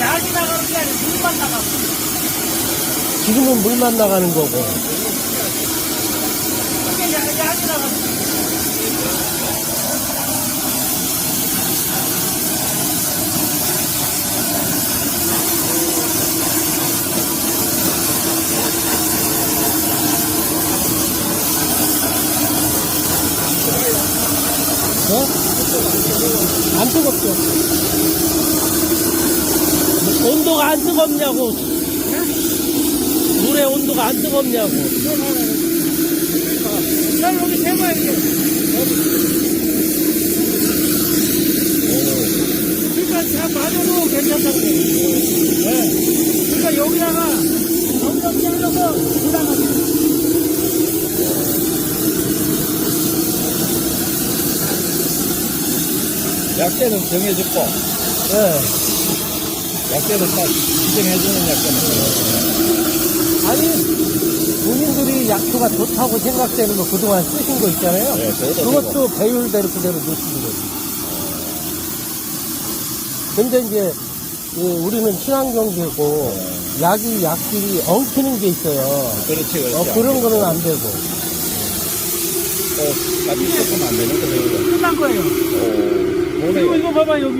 물만 나가고. 지금은 물만 나가는 거고. 이게 약- 약이 나가고. 어? 안 뜨겁죠? 온도가 안 뜨겁냐고. 물의 온도가 안 뜨겁냐고. 자, 여기 세모야, 이게. 그러니까 다 맞아도 괜찮다고. 네. 그러니까 여기다가, 여기다 찔러서 불안하게. 약대는 정해졌고, 예. 약대는 딱 지정해주는 약대는. 아니, 본인들이 약효가 좋다고 생각되는 거 그동안 쓰신 거 있잖아요. 네, 그것도 배율대로 그대로 놓으시는 거지. 근데 이제, 예, 우리는 친환경제고, 약이 약끼리 엉키는 게 있어요. 그렇지, 그렇지. 어, 그런 거는 안 되고. 또, 같이 섞으면 안 되는 거예요. 끝난 거예요. 오, 그리고 이거 봐봐, 여기.